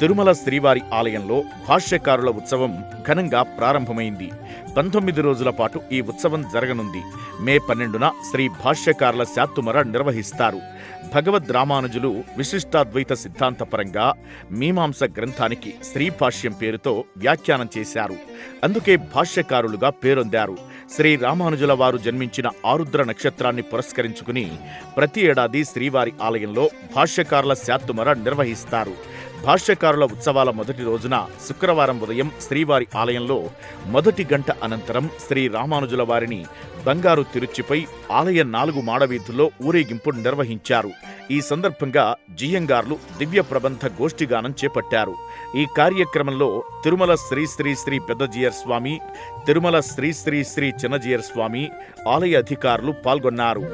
తిరుమల శ్రీవారి ఆలయంలో భాష్యకారుల ఉత్సవం ఘనంగా ప్రారంభమైంది. పంతొమ్మిది రోజుల పాటు ఈ ఉత్సవం జరగనుంది. మే పన్నెండున శ్రీ భాష్యకారుల శాత్తుమర నిర్వహిస్తారు. భగవద్ రామానుజులు విశిష్టాద్వైత సిద్ధాంతపరంగా మీమాంస గ్రంథానికి శ్రీభాష్యం పేరుతో వ్యాఖ్యానం చేశారు. అందుకే భాష్యకారులుగా పేరొందారు. శ్రీ రామానుజుల వారు జన్మించిన ఆరుద్ర నక్షత్రాన్ని పురస్కరించుకుని ప్రతి ఏడాది శ్రీవారి ఆలయంలో భాష్యకారుల శాత్తుమర నిర్వహిస్తారు. భాష్యకారుల ఉత్సవాల మొదటి రోజున శుక్రవారం ఉదయం శ్రీవారి ఆలయంలో మొదటి గంట అనంతరం శ్రీ రామానుజుల వారిని బంగారు తిరుచిపై ఆలయ నాలుగు మాడవీధుల్లో ఊరేగింపు నిర్వహించారు. ఈ సందర్భంగా జియంగార్లు దివ్య ప్రబంధ గోష్ఠిగానం చేపట్టారు. ఈ కార్యక్రమంలో తిరుమల శ్రీ శ్రీ శ్రీ పెద్దజీయర్ స్వామి తిరుమల శ్రీ శ్రీ శ్రీ చిన్నజీయర్ స్వామి ఆలయ అధికారులు పాల్గొన్నారు.